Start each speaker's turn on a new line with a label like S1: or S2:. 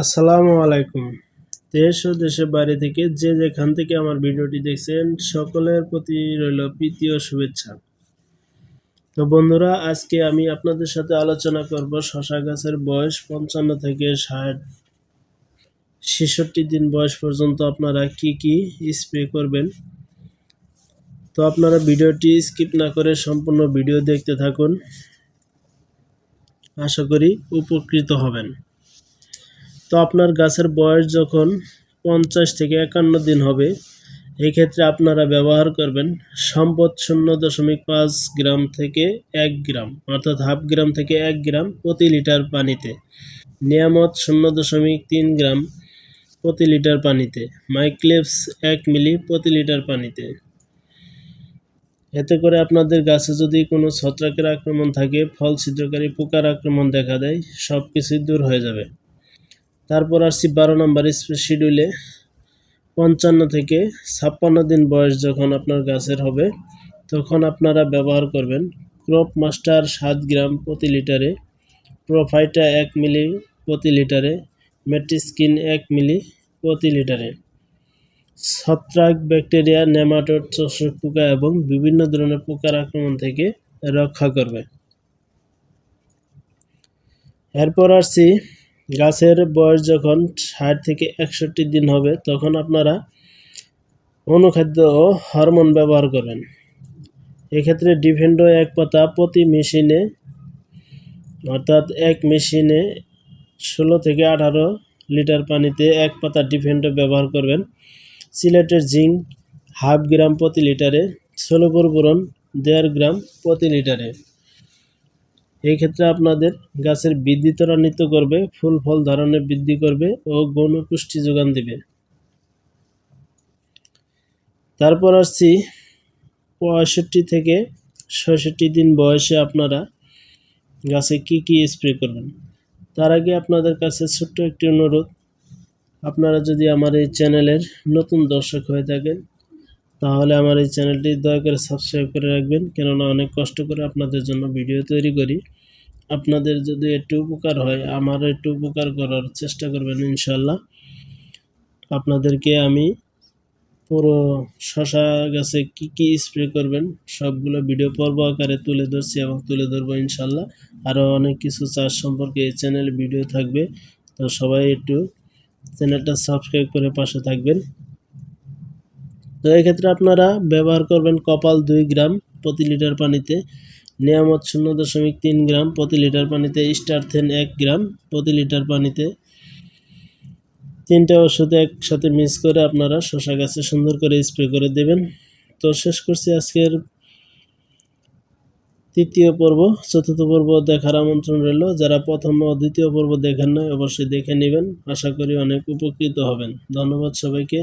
S1: আসসালামু আলাইকুম। দেশ ও দেশের বাইরে থেকে যে যেখান থেকে আমার ভিডিওটি দেখছেন, সকলের প্রতি রইল প্রীতি ও শুভেচ্ছা। তো বন্ধুরা, আজকে আমি আপনাদের সাথে আলোচনা করব শশা গাছের বয়স পঞ্চান্ন থেকে ষাট। ছেষট্টি দিন বয়স পর্যন্ত আপনারা কি কি স্প্রে করবেন? তো আপনারা ভিডিওটি স্কিপ না করে সম্পূর্ণ ভিডিও দেখতে থাকুন। আশা করি উপকৃত হবেন। তো আপনার গাছের বয়স যখন পঞ্চাশ থেকে একান্ন দিন হবে এই ক্ষেত্রে আপনারা ব্যবহার করবেন সম্পদ শূন্য দশমিক পাঁচ গ্রাম থেকে এক গ্রাম, অর্থাৎ হাফ গ্রাম থেকে এক গ্রাম প্রতি লিটার পানিতে। নিয়ামত শূন্য দশমিক তিন গ্রাম প্রতি লিটার পানিতে। মাইক্লেপস এক মিলি প্রতি লিটার পানিতে। এতে করে আপনাদের গাছে যদি কোনো ছত্রাকের আক্রমণ থাকে ফল ছিদ্রকারী পোকার আক্রমণ দেখা দেয় সব কিছুই দূর হয়ে যাবে। তারপর আসছি বারো নম্বর শিডিউলে পঞ্চান্ন থেকে ছাপ্পান্ন দিন বয়স যখন আপনার গাছের হবে, তখন আপনারা ব্যবহার করবেন ক্রপ মাস্টার সাত গ্রাম প্রতি লিটারে প্রোফাইটা এক মিলি প্রতি লিটারে মেট্রিস্কিন এক মিলি প্রতি লিটারে ছত্রাক ব্যাকটেরিয়া নেমাটোড চষক পোকা এবং বিভিন্ন ধরনের পোকার আক্রমণ থেকে রক্ষা করবে। এরপর আসছি গাছের বয়স যখন ষাট থেকে একষট্টি দিন হবে, তখন আপনারা অনুখাদ্য ও হরমোন ব্যবহার করবেন। এক্ষেত্রে ডিফেন্ডো এক পাতা প্রতি মেশিনে, অর্থাৎ এক মেশিনে ষোলো থেকে আঠারো লিটার পানিতে এক পাতা ডিফেন্ডো ব্যবহার করবেন। সিলেটের জিঙ্ক হাফ গ্রাম প্রতি লিটারে, ষোলো বোরন দেড় গ্রাম প্রতি লিটারে। এই ক্ষেত্রে আপনাদের গাছের বৃদ্ধি ত্বরান্বিত করবে, ফুল ফল ধারণে বৃদ্ধি করবে ও গৌণ পুষ্টি যোগান দেবে। তারপর আসছি পঁয়ষট্টি থেকে ছয়ষট্টি দিন বয়সে আপনারা গাছে কি কি স্প্রে করবেন। তার আগে আপনাদের কাছে ছোট্ট একটি অনুরোধ, আপনারা যদি আমার এই চ্যানেলের নতুন দর্শক হয়ে থাকেন তাহলে আমার এই চ্যানেলটি দয়া করে সাবস্ক্রাইব করে রাখবেন, কেননা অনেক কষ্ট করে আপনাদের জন্য ভিডিও তৈরি করি। আপনাদের যদি একটু উপকার হয়, আমার একটু উপকার করার চেষ্টা করবেন ইনশাল্লাহ আপনাদেরকে আমি পুরো শশা গাছে কি কি স্প্রে করবেন, সবগুলো ভিডিও পর্ব আকারে তুলে ধরছি এবং তুলে ধরবো ইনশাল্লাহ আরও অনেক কিছু চাষ সম্পর্কে এই চ্যানেলে ভিডিও থাকবে, তো সবাই একটু চ্যানেলটা সাবস্ক্রাইব করে পাশে থাকবেন। তো এক্ষেত্রে আপনারা ব্যবহার করবেন কপাল দুই গ্রাম প্রতি লিটার পানিতে, নিয়ামত শূন্য দশমিক তিন গ্রাম প্রতি লিটার পানিতে স্টারথেন এক গ্রাম প্রতি লিটার পানিতে। তিনটা ওষুধ একসাথে মিক্স করে আপনারা শশা গাছে সুন্দর করে স্প্রে করে দেবেন। তো শেষ করছি আজকের তৃতীয় পর্ব, চতুর্থ পর্ব দেখার আমন্ত্রণ রইল। যারা প্রথম ও দ্বিতীয় পর্ব দেখেন না অবশ্যই দেখে নেবেন। আশা করি অনেক উপকৃত হবেন। ধন্যবাদ সবাইকে।